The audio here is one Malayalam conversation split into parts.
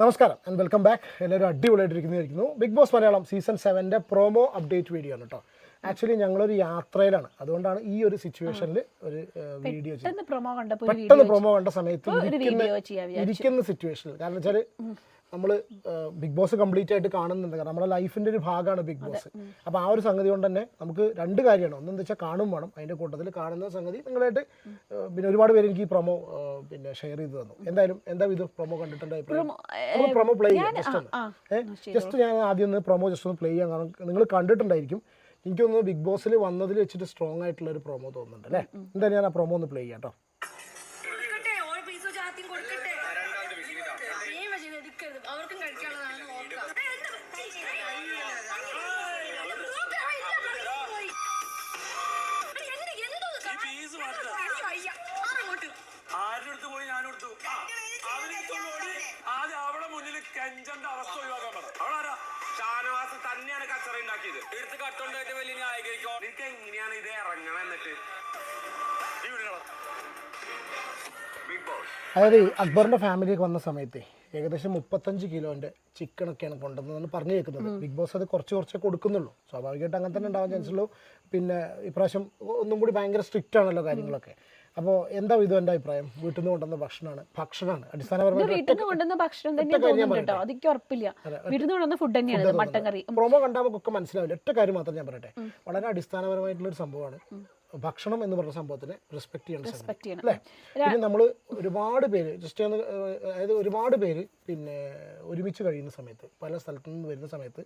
നമസ്കാരം ആൻഡ് വെൽക്കം ബാക്ക് എല്ലാവരും അടിപൊളിയായിട്ടിരിക്കുന്നതായിരിക്കുന്നു ബിഗ് ബോസ് മലയാളം സീസൺ സെവന്റെ പ്രോമോ അപ്ഡേറ്റ് വീഡിയോ ആണ് കേട്ടോ ആക്ച്വലി ഞങ്ങളൊരു യാത്രയിലാണ്. അതുകൊണ്ടാണ് ഈ ഒരു സിറ്റുവേഷനിൽ ഒരു വീഡിയോ പെട്ടെന്ന് പ്രൊമോ കണ്ട സമയത്ത് ഇരിക്കുന്ന സിറ്റുവേഷനിൽ കാരണം വെച്ചാൽ നമ്മൾ ബിഗ് ബോസ് കംപ്ലീറ്റ് ആയിട്ട് കാണുന്നുണ്ട്. കാരണം നമ്മുടെ ലൈഫിന്റെ ഒരു ഭാഗമാണ് ബിഗ് ബോസ് അപ്പോൾ ആ ഒരു സംഗതി കൊണ്ട് തന്നെ നമുക്ക് രണ്ട് കാര്യമാണ്. ഒന്നെന്ന് വെച്ചാൽ കാണും വേണം. അതിന്റെ കൂട്ടത്തിൽ കാണുന്ന സംഗതി നിങ്ങളായിട്ട് പിന്നെ ഒരുപാട് പേര് എനിക്ക് ഈ പ്രൊമോ പിന്നെ ഷെയർ ചെയ്ത് തന്നു. എന്തായാലും എന്താ ഇത് പ്രൊമോ കണ്ടിട്ടുണ്ടായി പ്രൊമോ പ്ലേ ചെയ്യാം. ജസ്റ്റ് ഒന്ന്. ജസ്റ്റ് ഞാൻ ആദ്യം ഒന്ന് പ്രൊമോ ജസ്റ്റ് ഒന്ന് പ്ലേ ചെയ്യാൻ കാരണം നിങ്ങൾ കണ്ടിട്ടുണ്ടായിരിക്കും. എനിക്കൊന്ന് ബിഗ് ബോസിൽ വന്നതിൽ വെച്ചിട്ട് സ്ട്രോങ് ആയിട്ടുള്ള ഒരു പ്രൊമോ തോന്നുന്നുണ്ട് അല്ലേ? എന്തായാലും ഞാൻ ആ പ്രൊമോ ഒന്ന് പ്ലേ ചെയ്യാം കേട്ടോ അവനെടുത്തോണ്ട് ഓടി ആദ്യം അവളെ മുന്നിൽ കെഞ്ചന്റെ അവസ്ഥ ഒഴിവാക്കാൻ പറ അവളാരാ? ഷാനവാസ് തന്നെയാണ് കച്ചറ ഉണ്ടാക്കിയത്. എടുത്ത് കട്ടുണ്ടായിട്ട് വലിയ ന്യായീകരിക്കോ? നിനക്ക് എങ്ങനെയാണ് ഇത് ഇറങ്ങണം എന്നിട്ട്? ബിഗ് ബോസ് അതായത് അക്ബറിന്റെ ഫാമിലിയൊക്കെ വന്ന സമയത്ത് ഏകദേശം മുപ്പത്തഞ്ച് കിലോന്റെ ചിക്കനൊക്കെയാണ് കൊണ്ടുവന്നതെന്ന് പറഞ്ഞു കേൾക്കുന്നത് ബിഗ് ബോസ് അത് കുറച്ച് കുറച്ചേ കൊടുക്കുന്നുള്ളൂ. സ്വാഭാവികമായിട്ട് അങ്ങനെ തന്നെ ഉണ്ടാവാൻ ചാൻസ് ഉള്ളൂ. പിന്നെ ഇപ്രാവശ്യം ഒന്നും കൂടി ഭയങ്കര സ്ട്രിക്റ്റ് ആണല്ലോ കാര്യങ്ങളൊക്കെ. അപ്പോൾ എന്താ ഇത് എന്റെ അഭിപ്രായം? വീട്ടിൽ നിന്ന് കൊണ്ടുവന്ന ഭക്ഷണമാണ് ഭക്ഷണമാണ് അടിസ്ഥാനപരമായി വീട്ടിൽ നിന്ന് കൊണ്ടുവന്ന ഭക്ഷണം തന്നെ തോന്നുന്നുണ്ടോ അതിക്ക് ഉറപ്പില്ല. വീട്ടിൽ നിന്ന് കൊണ്ടുവന്ന ഫുഡ് തന്നെയാണ് മട്ടൻ കറി. പ്രൊമോ കണ്ടാൽ നമുക്കൊക്കെ മനസ്സിലാവില്ല. ഒറ്റ കാര്യം മാത്രം ഞാൻ പറയട്ടെ. വളരെ അടിസ്ഥാനപരമായിട്ടുള്ള ഒരു സംഭവമാണ്. ഭക്ഷണം എന്ന് പറഞ്ഞ സംഭവത്തിനെ റെസ്പെക്ട് ചെയ്യണം. അല്ലേ? പിന്നെ നമ്മൾ ഒരുപാട് പേര് ജസ്റ്റ് ഒന്ന് അതായത് ഒരുപാട് പേര് പിന്നെ ഒരുമിച്ച് കഴിയുന്ന സമയത്ത് പല സ്ഥലത്തു നിന്ന് വരുന്ന സമയത്ത്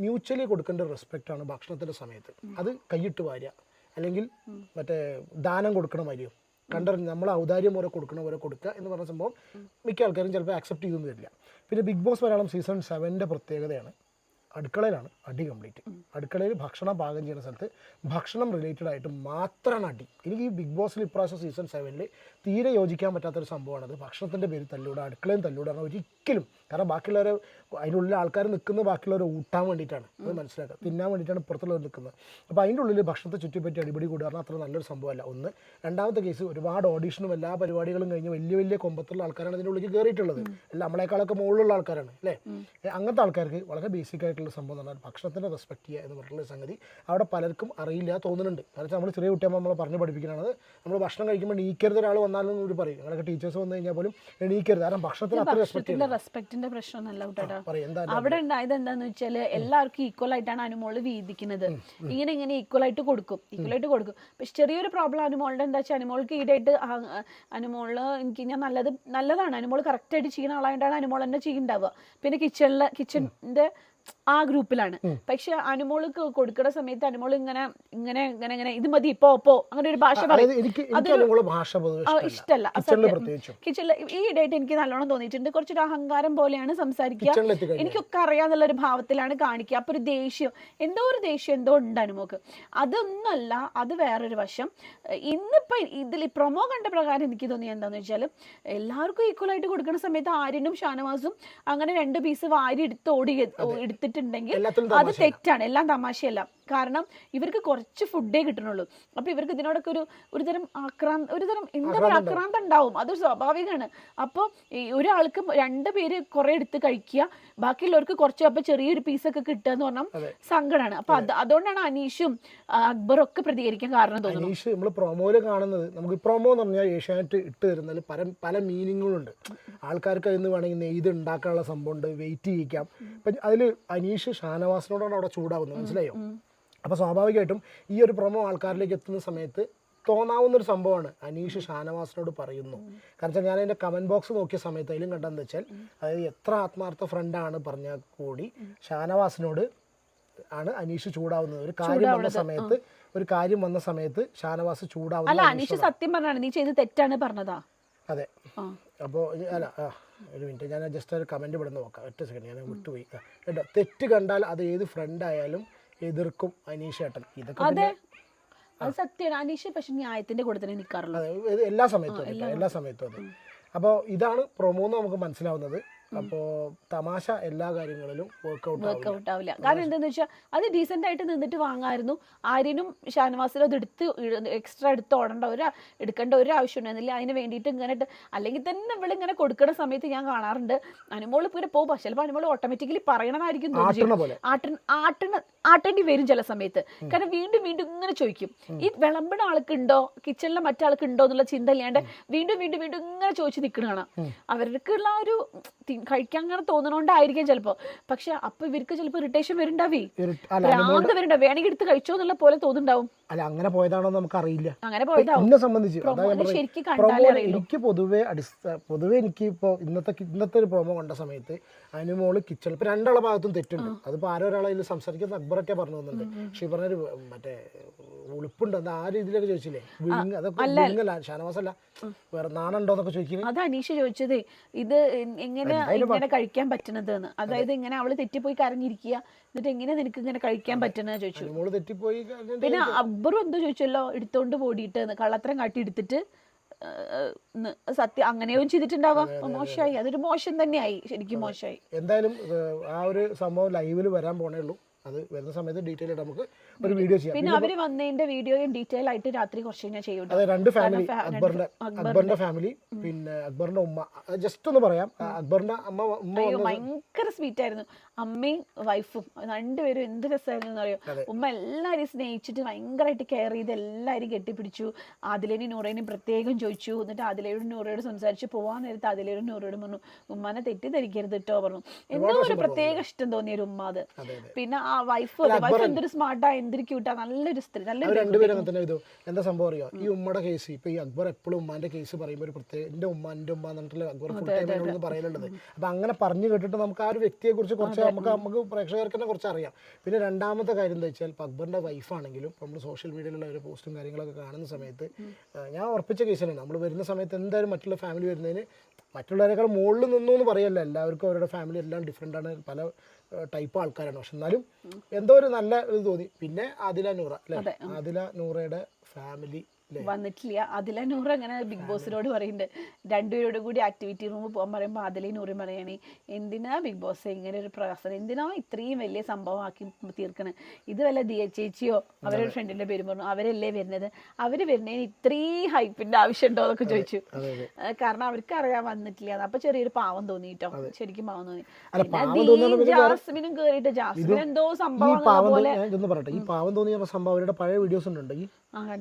മ്യൂച്വലി കൊടുക്കേണ്ട റെസ്പെക്റ്റ് ആണ് ഭക്ഷണത്തിന്റെ സമയത്ത്. അത് കൈയിട്ട് വാരുക. അല്ലെങ്കിൽ മറ്റേ ദാനം കൊടുക്കണ മാതിരിയോ. കണ്ടറിഞ്ഞ് നമ്മൾ ഔദാര്യം പോലെ കൊടുക്കണ പോലെ കൊടുക്കുക എന്ന് പറഞ്ഞ സംഭവം മിക്ക ആൾക്കാരും ചിലപ്പോൾ ആക്സെപ്റ്റ് ചെയ്തൊന്നും വരില്ല. പിന്നെ ബിഗ് ബോസ് മലയാളം സീസൺ സെവന്റെ പ്രത്യേകതയാണ്. അടുക്കളയിലാണ് അടി കംപ്ലീറ്റ് അടുക്കളയിൽ ഭക്ഷണം പാകം ചെയ്യുന്ന സ്ഥലത്ത് ഭക്ഷണം റിലേറ്റഡ് ആയിട്ട് മാത്രമാണ് അടി. എനിക്ക് ഈ ബിഗ് ബോസിൽ ഇപ്രാവശ്യം സീസൺ സെവനിൽ തീരെ യോജിക്കാൻ പറ്റാത്തൊരു സംഭവമാണത് ഭക്ഷണത്തിന്റെ പേര് തല്ലൂടെ അടുക്കളയും തല്ലൂടെ കാരണം ഒരിക്കലും. കാരണം ബാക്കിയുള്ളവരെ അതിനുള്ളിൽ ആൾക്കാർ നിൽക്കുന്നത് ബാക്കിയുള്ളവരെ ഊട്ടാൻ വേണ്ടിയിട്ടാണ്. അത് മനസ്സിലാക്കുക. തിന്നാൻ വേണ്ടിയിട്ടാണ് പുറത്തുള്ളവർ നിൽക്കുന്നത്. അപ്പോൾ അതിന്റെ ഉള്ളിൽ ഭക്ഷണത്തെ ചുറ്റിപ്പറ്റി അടിപിടി കൂടുക പറഞ്ഞാൽ അത്ര നല്ലൊരു സംഭവമല്ല. ഒന്ന് രണ്ടാമത്തെ കേസ് ഒരുപാട് ഓഡീഷനും എല്ലാ പരിപാടികളും കഴിഞ്ഞ് വലിയ വലിയ കൊമ്പത്തുള്ള ആൾക്കാരാണ് അതിന്റെ ഉള്ളിൽ കയറിയിട്ടുള്ളത്. അല്ല നമ്മളെക്കാളൊക്കെ മുകളിലുള്ള ആൾക്കാരാണ് അല്ലേ? അങ്ങനത്തെ ആൾക്കാർക്ക് വളരെ ബേസിക് ആയിട്ടുള്ള സംഭവം എന്ന് പറഞ്ഞാൽ ഭക്ഷണത്തിനെ റെസ്പെക്ട് ചെയ്യുക എന്ന് പറഞ്ഞിട്ടുള്ള സംഗതി അവിടെ പലർക്കും അറിയില്ല തോന്നുന്നുണ്ട്. കാരണം നമ്മൾ ചെറിയ കുട്ടിയാകുമ്പോൾ നമ്മളെ പറഞ്ഞ് പഠിപ്പിക്കുന്നത് നമ്മൾ ഭക്ഷണം കഴിക്കുമ്പോൾ എണീക്കരുത് ഒരാൾ വന്നാലും ഒരു പറയും. ഞങ്ങളൊക്കെ ടീച്ചേഴ്സ് വന്നു കഴിഞ്ഞാൽ പോലും എണീക്കരുത്. കാരണം ഭക്ഷണത്തിന് അത്ര റെസ്പെക്ട് റെസ്പെക്റ്റിന്റെ പ്രശ്നമൊന്നല്ല കേട്ടോ. അവിടെ ഉണ്ടായത് എന്താന്ന് വെച്ചാൽ എല്ലാവർക്കും ഈക്വൽ ആയിട്ടാണ് അനുമോൾ വീതിക്കുന്നത്. ഇങ്ങനെ ഇങ്ങനെ ഈക്വൽ ആയിട്ട് കൊടുക്കും. ഈക്വൽ ആയിട്ട് കൊടുക്കും. പക്ഷെ ചെറിയൊരു പ്രോബ്ലം അനുമോളുടെ എന്താ വെച്ചാൽ അനുമോൾക്ക് ഈടായിട്ട് അനുമോൾ എനിക്ക് ഞാൻ നല്ലത് നല്ലതാണ്. അനുമോൾ കറക്റ്റ് ആയിട്ട് ചെയ്യുന്ന ആളായിട്ടാണ് അനുമോൾ തന്നെ ചെയ്യുന്നുണ്ടാവുക പിന്നെ കിച്ചണിലെ കിച്ചണിന്റെ ആ ഗ്രൂപ്പിലാണ്. പക്ഷെ അനുമോൾക്ക് കൊടുക്കുന്ന സമയത്ത് അനുമോൾ ഇങ്ങനെ ഇങ്ങനെ ഇങ്ങനെ ഇങ്ങനെ ഇത് മതി ഇപ്പോ പോ അങ്ങനെ ഒരു ഭാഷ പറയും. ഇഷ്ടമല്ല. കിച്ചണിൽ ഈ ഇടയായിട്ട് എനിക്ക് നല്ലോണം തോന്നിയിട്ടുണ്ട്. കുറച്ചൊരു അഹങ്കാരം പോലെയാണ് സംസാരിക്കുക. എനിക്കൊക്കെ അറിയാന്നുള്ള ഒരു ഭാവത്തിലാണ് കാണിക്കുക. അപ്പൊ ഒരു ദേഷ്യം എന്തോ ഒരു ദേഷ്യം എന്തോ ഉണ്ട് അനുമോക്ക്. അതൊന്നല്ല അത് വേറൊരു വശം. ഇന്നിപ്പോ ഇതിൽ പ്രൊമോ കണ്ട പ്രകാരം എനിക്ക് തോന്നിയത് എന്താന്ന് വെച്ചാൽ എല്ലാവർക്കും ഈക്വൽ ആയിട്ട് കൊടുക്കുന്ന സമയത്ത് ആര്യനും ഷാനവാസും അങ്ങനെ രണ്ട് പീസ് വാരി എടുത്ത് ഓടി എടുത്തിട്ടുണ്ടെങ്കിൽ അത് തെറ്റാണ്. എല്ലാം തമാശയല്ല. കാരണം ഇവർക്ക് കുറച്ച് ഫുഡേ കിട്ടണുള്ളൂ. അപ്പോൾ ഇവർക്ക് ഇതിനോടൊക്കെ ഒരു ഒരു തരം ആക്രാന്ത ഒരു തരം എന്താ പറയുക ആക്രാന്തം ഉണ്ടാവും. അത് സ്വാഭാവികമാണ്. അപ്പോൾ ഒരാൾക്ക് രണ്ട് പേര് കുറെ എടുത്ത് കഴിക്കുക. ബാക്കിയുള്ളവർക്ക് കുറച്ച് അപ്പോൾ ചെറിയൊരു പീസൊക്കെ കിട്ടുക എന്ന് പറഞ്ഞാൽ സങ്കടമാണ്. അപ്പോൾ അത്. അതുകൊണ്ടാണ് അനീഷും അക്ബറും ഒക്കെ പ്രതികരിക്കാൻ കാരണം തോന്നുന്നത് അനീഷ് നമ്മൾ പ്രൊമോയിൽ കാണുന്നത് നമുക്ക് പ്രൊമോ എന്ന് പറഞ്ഞാൽ ഏഷ്യാനെറ്റ് ഇട്ട് തരുന്നതിൽ പല പല മീനിങ്ങുകളുണ്ട്. ആൾക്കാർക്ക് അതിന് വേണമെങ്കിൽ നെയ്ത് ഉണ്ടാക്കാനുള്ള സംഭവമുണ്ട് വെയിറ്റ് ചെയ്യിക്കാം അപ്പം അതിൽ അനീഷ് ഷാനവാസിനോടാണ് അവിടെ ചൂടാവുന്നത്. മനസ്സിലായോ? അപ്പോൾ സ്വാഭാവികമായിട്ടും ഈ ഒരു പ്രൊമോ ആൾക്കാരിലേക്ക് എത്തുന്ന സമയത്ത് തോന്നാവുന്ന ഒരു സംഭവമാണ്. അനീഷ് ഷാനവാസിനോട് പറയുന്നു. കാരണം വെച്ചാൽ ഞാൻ എന്റെ കമന്റ് ബോക്സ് നോക്കിയ സമയത്ത് അതിലും കണ്ടെന്ന് വെച്ചാൽ അതായത് എത്ര ആത്മാർത്ഥ ഫ്രണ്ടാണ് പറഞ്ഞാൽ കൂടി ഷാനവാസിനോട് ആണ് അനീഷ് ചൂടാവുന്നത്. ഒരു കാര്യം വന്ന സമയത്ത് ഒരു കാര്യം വന്ന സമയത്ത് ഷാനവാസ് അല്ല ചൂടാവുന്ന അനീഷ് സത്യം പറഞ്ഞാണ് നീ ചെയ്ത് തെറ്റാണ് പറഞ്ഞതാ. അതെ. അപ്പോൾ അല്ല ഒരു മിനിറ്റ് ഞാൻ ജസ്റ്റ് ഒരു കമന്റ് ഇവിടെ നോക്കാം. ഒറ്റ സെക്കൻഡ് ഞാൻ വിട്ടുപോയി. കേട്ടോ തെറ്റ് കണ്ടാൽ അത് ഏത് ഫ്രണ്ട് ആയാലും എതിർക്കും അനീഷ് ഏട്ടൻ. ഇതൊക്കെ അതെ. അത് സത്യമാണ്. അനീഷ് പക്ഷെ ന്യായത്തിന്റെ കൂടെ തന്നെ നിൽക്കാറുള്ളത് അതെ ഇത് എല്ലാ സമയത്തും അതെ കേട്ടോ, എല്ലാ സമയത്തും. അതെ. അപ്പോൾ ഇതാണ് പ്രൊമോന്ന് നമുക്ക് മനസ്സിലാവുന്നത്. അപ്പോൾ തമാശ എല്ലാ കാര്യങ്ങളിലും വർക്ക്ഔട്ട് വർക്ക്ഔട്ട് ആവില്ല. കാരണം എന്താന്ന് വെച്ചാൽ അത് ഡീസെന്റ് ആയിട്ട് നിന്നിട്ട് വാങ്ങായിരുന്നു. ആര്യനും ഷാനവാസിലും അത് എടുത്ത് എക്സ്ട്രാ എടുത്ത് ഓടേണ്ട ഒരു എടുക്കേണ്ട ഒരു ആവശ്യം ഉണ്ടായിരുന്നില്ല അതിന് വേണ്ടിയിട്ട് ഇങ്ങനെ അല്ലെങ്കിൽ തന്നെ ഇവിടെ ഇങ്ങനെ കൊടുക്കുന്ന സമയത്ത് ഞാൻ കാണാറുണ്ട്. അനുമോൾ ഇങ്ങനെ പോകും. ചിലപ്പോൾ അനുമോൾ ഓട്ടോമാറ്റിക്കലി പറയണമായിരിക്കും ആട്ടണ ആട്ടേണ്ടി വരും ചില സമയത്ത്. കാരണം വീണ്ടും വീണ്ടും ഇങ്ങനെ ചോദിക്കും. ഈ വിളമ്പണ ആൾക്കുണ്ടോ കിച്ചണിലെ മറ്റാൾക്കുണ്ടോ എന്നുള്ള ചിന്ത ഇല്ലാണ്ട് വീണ്ടും വീണ്ടും വീണ്ടും ഇങ്ങനെ ചോദിച്ച് നിൽക്കണതാണ് അവർക്കുള്ള ഒരു കഴിക്കാൻ അങ്ങനെ തോന്നണോണ്ടായിരിക്കും ചിലപ്പോ. പക്ഷെ അപ്പൊ ഇവർക്ക് ചിലപ്പോ ഇറിറ്റേഷൻ വരുണ്ടാവേ? ഭ്രാന്ത് വേണമെങ്കിൽ എടുത്ത് കഴിച്ചോ എന്നുള്ള പോലെ തോന്നുന്നുണ്ടാവും. അല്ല അങ്ങനെ പോയതാണോ നമുക്കറിയില്ല. എന്നെ സംബന്ധിച്ച് പ്രൊമോ എനിക്ക് പൊതുവെ അടിസ്ഥാന പൊതുവെ എനിക്ക് ഇപ്പോൾ ഇന്നത്തെ ഇന്നത്തെ ഒരു പ്രൊമോ കണ്ട സമയത്ത് അതിന് മോൾ കിച്ചൺ ഇപ്പൊ രണ്ടാളെ ഭാഗത്തും തെറ്റുണ്ട്. അതിപ്പോ ആരോ ഒരാളെ സംസാരിക്കുന്ന അക്ബറൊക്കെ പറഞ്ഞു തന്നുണ്ട് പക്ഷെ പറഞ്ഞൊരു മറ്റേ ഉളുപ്പുണ്ട്. അത് ആ രീതിയിലൊക്കെ ചോദിച്ചില്ലേ? വിഴുങ്ങ അതൊക്കെ വിഴുങ്ങല്ല. ഷാനവാസ് അല്ല വേറെ നാണുണ്ടോന്നൊക്കെ ചോദിക്കുന്നത് അത് അനീഷ് ചോദിച്ചത് ഇത് എങ്ങനെ ഇങ്ങനെ കഴിക്കാൻ പറ്റണത് അതായത് ഇങ്ങനെ അവൾ തെറ്റിപ്പോയി കരഞ്ഞിരിക്കുക. എന്നിട്ട് എങ്ങനെ നിനക്ക് ഇങ്ങനെ കഴിക്കാൻ പറ്റണത് ചോദിച്ചു. തെറ്റിപ്പോയി പിന്നെ അബ്ബറും എന്തോ ചോദിച്ചല്ലോ എടുത്തോണ്ട് പോടിയിട്ട് കള്ളത്തരം കാട്ടി എടുത്തിട്ട് സത്യം അങ്ങനെയും ചെയ്തിട്ടുണ്ടാവാം. മോശമായി. അതൊരു മോശം തന്നെയായി. ശരിക്കും മോശമായി. എന്തായാലും ആ ഒരു സംഭവം ലൈവിൽ വരാൻ പോണേ ഉള്ളൂ. അത് വരുന്ന സമയത്ത് ഡീറ്റെയിൽ ആയിട്ട് നമുക്ക്. ഒരു വീഡിയോ ചെയ്യാം. പിന്നെ അവർ വന്നതിന്റെ വീഡിയോയും ഡീറ്റെയിൽ ആയിട്ട് രാത്രി കുറച്ച് കഴിഞ്ഞാൽ ചെയ്യും അതെ രണ്ട് ഫാമിലി അക്ബറിന്റെ അക്ബറിന്റെ- ഫാമിലി പിന്നെ അക്ബറിന്റെ ഉമ്മ. ജസ്റ്റ് ഒന്ന് പറയാം. അക്ബറിന്റെ അമ്മ ഉമ്മ ഭയങ്കര സ്വീറ്റ് ആയിരുന്നു. അമ്മയും വൈഫും രണ്ടുപേരും എന്ത് രസമായിരുന്നു അറിയോ? ഉമ്മ എല്ലാവരെയും സ്നേഹിച്ചിട്ട് ഭയങ്കരമായിട്ട് കെയർ ചെയ്ത് എല്ലാവരും കെട്ടിപ്പിടിച്ചു. ആദിലേനും നൂറേനും പ്രത്യേകം ചോദിച്ചു. എന്നിട്ട് ആദിലേനും നൂറയോട് സംസാരിച്ച്. പോവാൻ നേരത്ത് ആദിലേനും നൂറയോട് പറഞ്ഞു ഉമ്മാനെ തെറ്റിദ്ധരിക്കരുത് കേട്ടോ പറഞ്ഞു. എന്തോ ഒരു പ്രത്യേക ഇഷ്ടം തോന്നിയൊരു ഉമ്മ അത്. പിന്നെ ആ വൈഫ് വൈഫ് എന്തൊരു സ്മാർട്ടാ എന്തൊരു ക്യൂട്ടാ നല്ലൊരു സ്ത്രീ നല്ലൊരു രണ്ടുപേരും അങ്ങനെ തന്നെ ഇത് എന്താ സംഭവം അറിയോ? ഈ ഉമ്മയുടെ കേസ് ഇപ്പൊ ഈ അക്ബർ എപ്പോഴും ഉമ്മാന്റെ കേസ് പറയുമ്പോൾ ഒരു പ്രത്യേക എന്റെ ഉമ്മ എന്റെ ഉമ്മ എന്നിട്ടുള്ള അക്ബർ ഫുൾ ടൈം എന്നോട് പറയലുള്ളത്. അപ്പൊ അങ്ങനെ പറഞ്ഞു കേട്ടിട്ട് നമുക്ക് ആ ഒരു വ്യക്തിയെ കുറിച്ച് കുറച്ച് നമുക്ക് നമുക്ക് പ്രേക്ഷകർക്ക് തന്നെ കുറച്ച് അറിയാം. പിന്നെ രണ്ടാമത്തെ കാര്യം എന്താ വെച്ചാൽ ഇപ്പൊ അക്ബറിന്റെ വൈഫാണെങ്കിലും നമ്മൾ സോഷ്യൽ മീഡിയയിലുള്ള ഒരു പോസ്റ്റും കാര്യങ്ങളൊക്കെ കാണുന്ന സമയത്ത് ഞാൻ ഉറപ്പിച്ച കേസിലാണ് നമ്മൾ വരുന്ന സമയത്ത് എന്തായാലും മറ്റുള്ള ഫാമിലി വരുന്നതിന് മറ്റുള്ളവരെക്കാൾ മുകളിൽ നിന്നു എന്ന് പറയല്ല. എല്ലാവർക്കും അവരുടെ ഫാമിലി എല്ലാം ഡിഫറെന്റ് ആണ്. പല ടൈപ്പ് ആൾക്കാരാണ്. പക്ഷെ എന്നാലും എന്തോ ഒരു നല്ല ഇത് തോന്നി. പിന്നെ ആദില നൂറ അല്ലേ? ആദില നൂറയുടെ ഫാമിലി വന്നിട്ടില്ല. അതിലെ നൂറ് അങ്ങനെ ബിഗ് ബോസിനോട് പറയുന്നുണ്ട് രണ്ടുപേരോട് കൂടി ആക്ടിവിറ്റി റൂം പോകാൻ പറയുമ്പോൾ അതിലെ നൂറ് പറയണേ. എന്തിനാ ബിഗ് ബോസ് ഇങ്ങനെ ഒരു പ്രയാസം എന്തിനാ ഇത്രയും വലിയ സംഭവം ആക്കി തീർക്കണേ? ഇത് വല്ല ദിയ ചേച്ചിയോ അവരുടെ ഫ്രണ്ടിന്റെ പേര് പറഞ്ഞു. അവരല്ലേ വരുന്നത്? അവർ വരുന്നതിന് ഇത്രയും ഹൈപ്പിന്റെ ആവശ്യമുണ്ടോ എന്നൊക്കെ ചോദിച്ചു. കാരണം അവർക്ക് അറിയാൻ വന്നിട്ടില്ല. അപ്പൊ ചെറിയൊരു പാവം തോന്നി കേട്ടോ. ശരിക്കും പാവം തോന്നി. ജാസ്മിനും കേറിയിട്ട്? ജാസ്മിൻ എന്തോ ഈ സംഭവം പാവം പോലെ തോന്നി- ഞാൻ പറയട്ടെ. ഈ പാവം തോന്നിയ സംഭവം അവരുടെ പഴയ വീഡിയോസ് ഉണ്ടെങ്കിൽ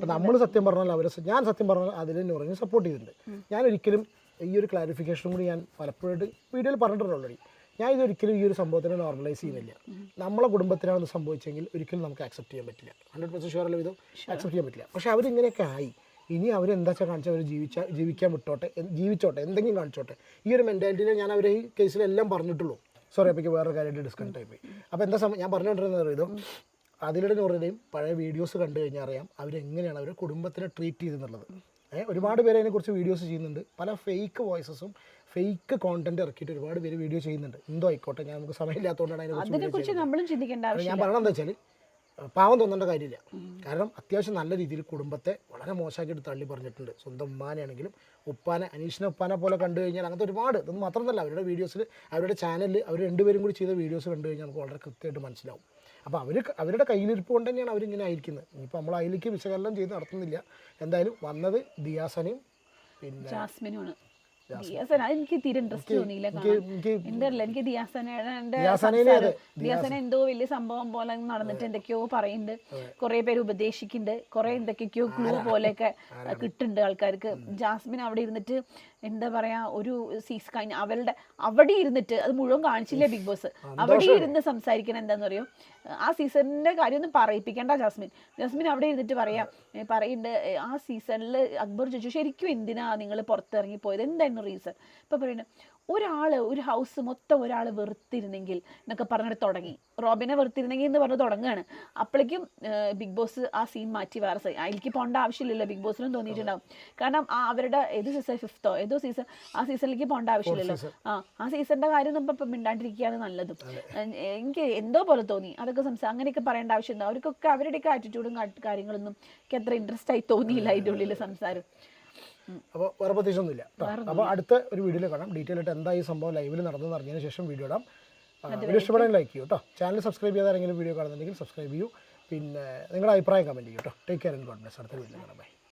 നമ്മൾ സത്യം പറഞ്ഞാൽ അവർ ഞാൻ സത്യം പറഞ്ഞാൽ അതിനെ പറഞ്ഞ് സപ്പോർട്ട് ചെയ്തിട്ടുണ്ട്. ഞാൻ ഒരിക്കലും ഈ ഒരു ക്ലാരിഫിക്കേഷനും കൂടി ഞാൻ പലപ്പോഴായിട്ട് വീഡിയോയിൽ പറഞ്ഞിട്ടുണ്ട് ഓൾറെഡി ഞാൻ ഇതൊരിക്കലും ഈ ഒരു സംഭവത്തിനെ നോർമലൈസ് ചെയ്യുന്നില്ല. നമ്മളെ കുടുംബത്തിനാണ് ഇത് സംഭവിച്ചെങ്കിൽ ഒരിക്കലും നമുക്ക് ആക്സെപ്റ്റ് ചെയ്യാൻ പറ്റില്ല. ഹൺഡ്രഡ് പെർസെന്റ് ഷുവർ അല്ല വിധം ആക്സെപ്റ്റ് ചെയ്യാൻ പറ്റില്ല. പക്ഷേ അവരിങ്ങനെയൊക്കെ ആയി. ഇനി അവരെന്താ വെച്ചാൽ കാണിച്ചാൽ അവർ ജീവിച്ച ജീവിക്കാൻ വിട്ടോട്ടെ. ജീവിച്ചോട്ടെ. എന്തെങ്കിലും കാണിച്ചോട്ടെ. ഈ ഒരു മെന്റാലിറ്റിനെ ഞാൻ അവരെ ഈ കേസിലെല്ലാം പറഞ്ഞിട്ടുള്ളൂ. സോറി അപ്പോൾ വേറെ കാര്യമായിട്ട് ഡിസ്കണക്ട് ആയിപ്പോയി അപ്പോൾ എന്താ സമയം ഞാൻ പറഞ്ഞുകൊണ്ടിരുന്നത് ഇതോ? അതിലൂടെ നൂറിന്റെയും പഴയ വീഡിയോസ് കണ്ടു കഴിഞ്ഞാൽ അറിയാം അവരെങ്ങനെയാണ് അവർ കുടുംബത്തിനെ ട്രീറ്റ് ചെയ്തെന്നുള്ളത്. ഏഹ് ഒരുപാട് പേര് അതിനെക്കുറിച്ച് വീഡിയോസ് ചെയ്യുന്നുണ്ട്. പല ഫേക്ക് വോയിസസും ഫേക്ക് കോണ്ടന്റ് ഇറക്കിയിട്ട് ഒരുപാട് പേര് വീഡിയോ ചെയ്യുന്നുണ്ട്. എന്തോ ആയിക്കോട്ടെ ഞാൻ നമുക്ക് സമയമില്ലാത്തതുകൊണ്ടാണ് അതിനെക്കുറിച്ച് ഞാൻ പറയണത് എന്താ വെച്ചാൽ പാവം തോന്നേണ്ട കാര്യമില്ല. കാരണം അത്യാവശ്യം നല്ല രീതിയിൽ കുടുംബത്തെ വളരെ മോശമാക്കിയിട്ട് തള്ളി പറഞ്ഞിട്ടുണ്ട്. സ്വന്തം ഉമ്മാനെയാണെങ്കിലും ഉപ്പാനെ അനീഷിനെ ഉപ്പാനെ പോലെ കണ്ടു കഴിഞ്ഞാൽ അങ്ങനത്തെ ഒരുപാട് ഇതൊന്നും മാത്രമല്ല. അവരുടെ വീഡിയോസിൽ അവരുടെ ചാനലിൽ അവർ രണ്ടുപേരും കൂടി ചെയ്ത വീഡിയോസ് കണ്ടു കഴിഞ്ഞാൽ നമുക്ക് വളരെ കൃത്യമായിട്ട് മനസ്സിലാവും. അപ്പോൾ അവർ അവരുടെ കയ്യിലിരിപ്പ് കൊണ്ട് തന്നെയാണ് അവരിങ്ങനെ ആയിരിക്കുന്നത്. ഇനിയിപ്പോൾ നമ്മൾ അതിലേക്ക് വിശകലനം ചെയ്ത് നടത്തുന്നില്ല. എന്തായാലും വന്നത് ദിയാസനയും പിന്നെ ജാസ്മിനുമാണ്. ദിയാസന എനിക്ക് തീരെ ഇൻട്രസ്റ്റ് തോന്നിയില്ല എന്തല്ല എനിക്ക് ദിയാസനയുടെ ദിയാസന എന്തോ വലിയ സംഭവം പോലെ നടന്നിട്ട് എന്തൊക്കെയോ പറയുന്നുണ്ട്. കുറെ പേര് ഉപദേശിക്കുന്നുണ്ട്. കുറെ എന്തൊക്കെയോ ക്ലൂ പോലെയൊക്കെ കിട്ടുന്നുണ്ട് ആൾക്കാർക്ക്. ജാസ്മിൻ അവിടെ ഇരുന്നിട്ട് എന്താ പറയാ ഒരു സീസ് കഴിഞ്ഞ അവളുടെ അവിടെ ഇരുന്നിട്ട് അത് മുഴുവൻ കാണിച്ചില്ലേ ബിഗ് ബോസ് അവിടെ ഇരുന്ന് സംസാരിക്കണം എന്താന്ന് പറയും ആ സീസണിന്റെ കാര്യമൊന്നും പറയിപ്പിക്കണ്ട ജാസ്മിൻ. ജാസ്മിൻ അവിടെ ഇരുന്നിട്ട് പറയാം പറയുന്നുണ്ട് ആ സീസണിൽ അക്ബർ ചോദിച്ചു ശരിക്കും എന്തിനാ നിങ്ങൾ പുറത്തിറങ്ങി പോയത് എന്തായിരുന്നു റീസൺ ഇപ്പൊ പറയുന്നത് ഒരാൾ ഒരു ഹൗസ് മൊത്തം ഒരാൾ വെറുത്തിരുന്നെങ്കിൽ എന്നൊക്കെ പറഞ്ഞിട്ട് തുടങ്ങി. റോബിനെ വെറുത്തിരുന്നെങ്കിൽ എന്ന് പറഞ്ഞ് തുടങ്ങുകയാണ്. അപ്പോഴേക്കും ബിഗ് ബോസ് ആ സീൻ മാറ്റി വേറെ സൈ അതിലേക്ക് പോകേണ്ട ആവശ്യമില്ലല്ലോ ബിഗ് ബോസിനും തോന്നിയിട്ടുണ്ടാവും. കാരണം ആ അവരുടെ ഏത് സീസൺ ഫിഫ്ത്തോ ഏതോ സീസൺ ആ സീസണിലേക്ക് പോകേണ്ട ആവശ്യമില്ലല്ലോ. ആ ആ സീസണിന്റെ കാര്യം നമ്മൾ ഇപ്പം മിണ്ടാണ്ടിരിക്കുകയാണ് നല്ലത്. എനിക്ക് എന്തോ പോലെ തോന്നി. അതൊക്കെ സംസാരം അങ്ങനെയൊക്കെ പറയേണ്ട ആവശ്യമുണ്ടോ. അവർക്കൊക്കെ അവരുടെയൊക്കെ ആറ്റിറ്റ്യൂഡും കാര്യങ്ങളൊന്നും എനിക്ക് അത്ര ഇൻട്രസ്റ്റ് ആയി തോന്നിയില്ല അതിന്റെ ഉള്ളിൽ സംസാരം. അപ്പോൾ വേറെ പ്രത്യേകിച്ചൊന്നുമില്ല അപ്പോൾ അടുത്ത ഒരു വീഡിയോയിൽ കാണാം. ഡീറ്റെയിൽ ആയിട്ട് എന്താ ഈ സംഭവം ലൈവിൽ നടന്നതെന്ന് അറിഞ്ഞതിന് ശേഷം വീഡിയോ ഇടാം. വീഡിയോ ഇഷ്ടപ്പെടാൻ ലൈക്ക് ചെയ്യൂ കേട്ടോ ചാനൽ സബ്സ്ക്രൈബ് ചെയ്യാതെ ആരെങ്കിലും വീഡിയോ കാണുന്നുണ്ടെങ്കിൽ സബ്സ്ക്രൈബ് ചെയ്യൂ. പിന്നെ നിങ്ങളുടെ അഭിപ്രായം കമന്റ് ചെയ്യൂ കേട്ടോ take care and god bless അടുത്ത വീഡിയോ കാണാം. ബൈ